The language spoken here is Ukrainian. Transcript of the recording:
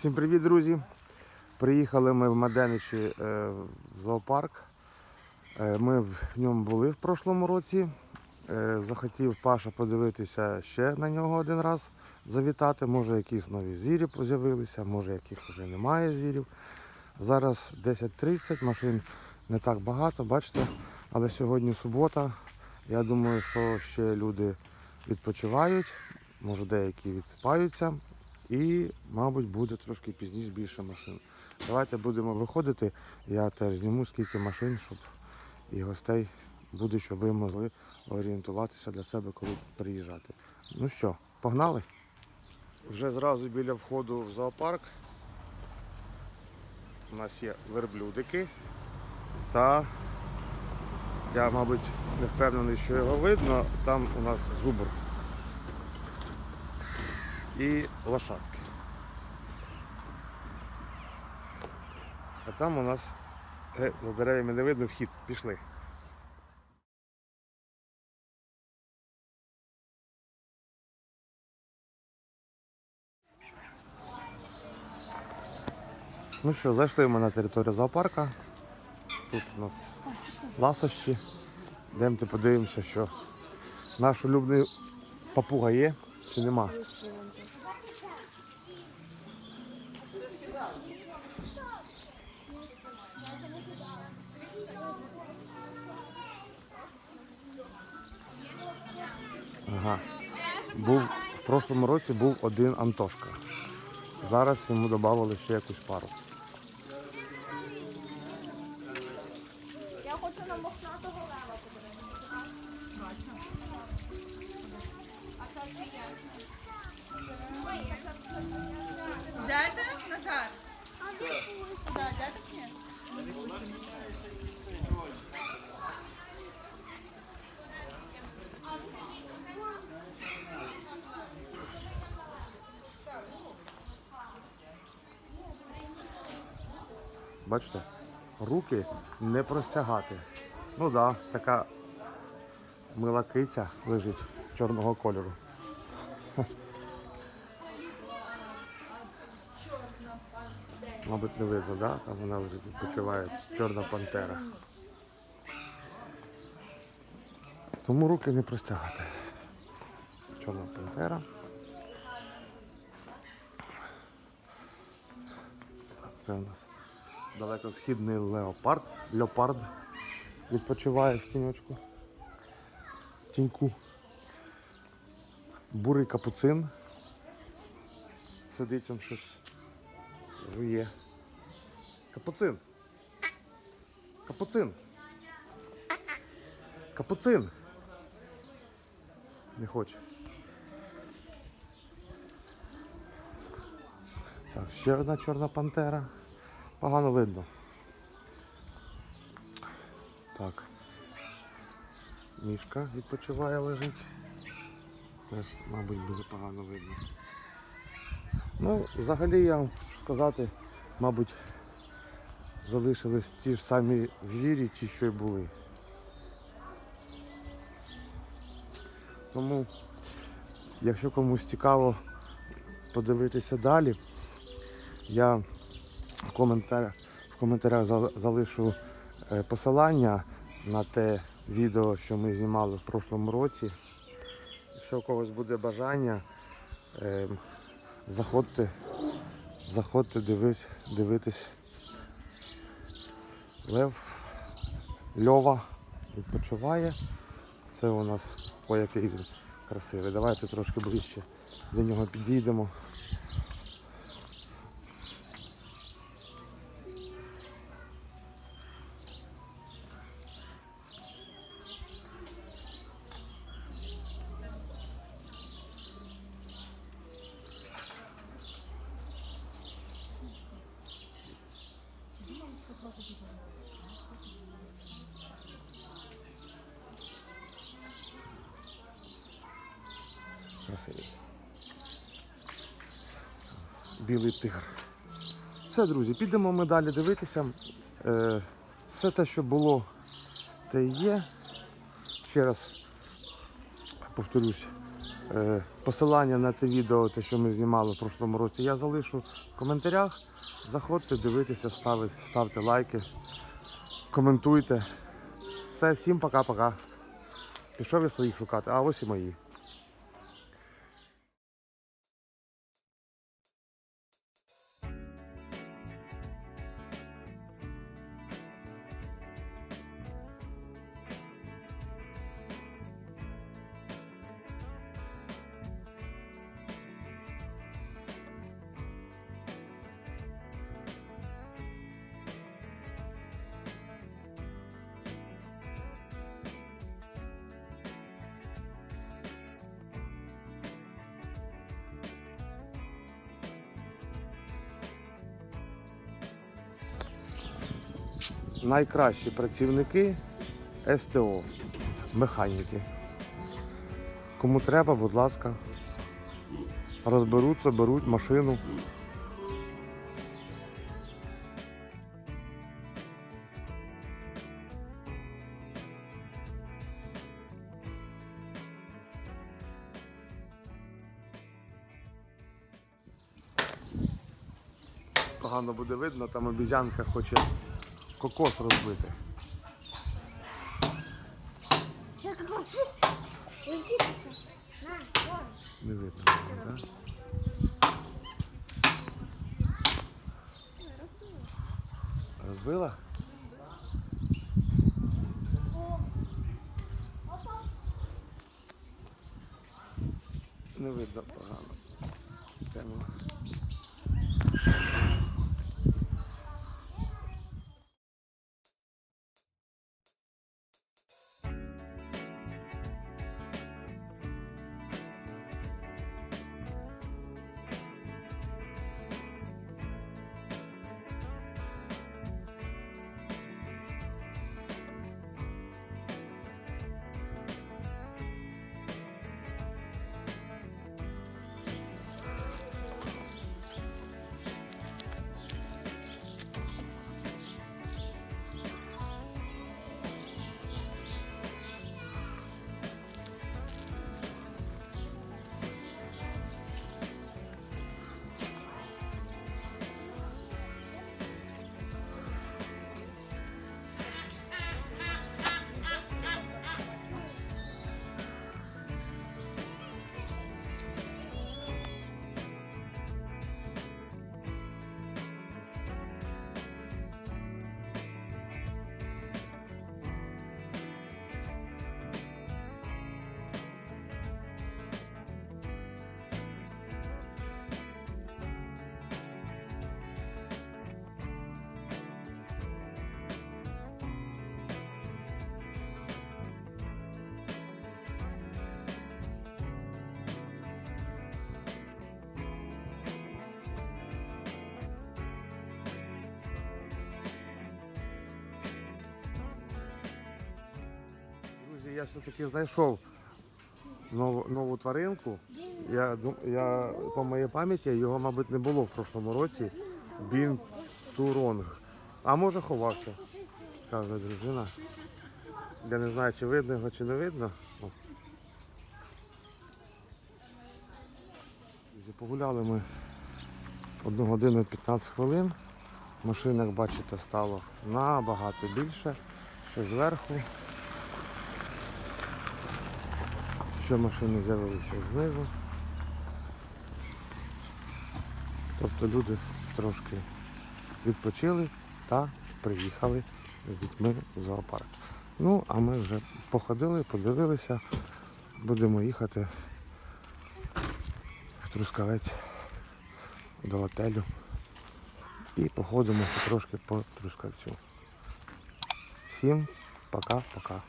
Всім привіт, друзі! Приїхали ми в Меденичі е, в зоопарк. Е, Ми в ньому були в прошлому році. Е, Захотів Паша подивитися ще на нього один раз, завітати. Може якісь нові звірі з'явилися, може яких вже немає звірів. Зараз 10.30, машин не так багато, бачите, але сьогодні субота. Я думаю, що ще люди відпочивають, може деякі відсипаються. І, мабуть, буде трошки пізніше більше машин. Давайте будемо виходити. Я теж зніму скільки машин, щоб і гостей буде, щоб ви могли орієнтуватися для себе, коли приїжджати. Ну що, погнали? Вже зразу біля входу в зоопарк. У нас є верблюдики. Та я, мабуть, не впевнений, що його видно. Там у нас зубр і лошадки. А там у нас е, за деревами не видно вхід. Пішли. Ну що, зайшли ми на територію зоопарка. Тут у нас ласощі. Йдемте подивимося, що наш улюблений папуга є чи нема. Ага. Був, в прошлому році був один Антошка. Зараз йому додали ще якусь пару. Я хочу на мохнатого лева подивитися. А це чи є? Дайте, Назар? Бачите? Руки не простягати. Ну так, да, така мила киця лежить чорного кольору. Мабуть, не видно, да? Там вона лежить, відпочиває чорна пантера. Тому руки не простягати. Чорна пантера. Це у нас далекосхідний леопард, леопард відпочиває в тіньочку. Тіньку. Бурий капуцин. Сидить там щось. Жує. Капуцин. Капуцин. Капуцин. Не хоче. Так, ще одна чорна пантера. Погано видно. Так. Мішка відпочиває лежить. Теж, мабуть, буде погано видно. Ну, взагалі я сказати, мабуть, залишились ті ж самі звірі, ті, що й були. Тому, якщо комусь цікаво подивитися далі, я в коментарях, в коментарях залишу е, посилання на те відео, що ми знімали в прошлому році. Якщо у когось буде бажання, е, заходьте, заходьте, дивись, дивитись. Лев Льова відпочиває. Це у нас ой, який красивий. Давайте трошки ближче до нього підійдемо. Білий тигр. Все, друзі, підемо ми далі дивитися. Е, все те, що було, те і є. Ще раз повторюсь, Е, Посилання на це відео, те, що ми знімали в прошлому році, я залишу в коментарях. Заходьте, дивитеся, ставте, ставте лайки, коментуйте. Все, всім пока-пока. Пішов я своїх шукати, а ось і мої. Найкращі працівники СТО, механіки. Кому треба, будь ласка, розберуть, заберуть машину. Погано буде видно, там обіцянка хоче кокос розбити. Не видно, так? Розбила? Не видно погано. Друзі, я все-таки знайшов нову, нову тваринку. Я, я, по моїй пам'яті його, мабуть, не було в прошлому році. Бін Туронг. А може ховався, каже дружина. Я не знаю, чи видно його, чи не видно. Погуляли ми 1 годину 15 хвилин. Машин, як бачите, стало набагато більше. Ще зверху. Ще машини з'явилися знизу. Тобто люди трошки відпочили та приїхали з дітьми в зоопарк. Ну, а ми вже походили, подивилися, будемо їхати в Трускавець до готелю і походимо трошки по Трускавцю. Всім пока-пока.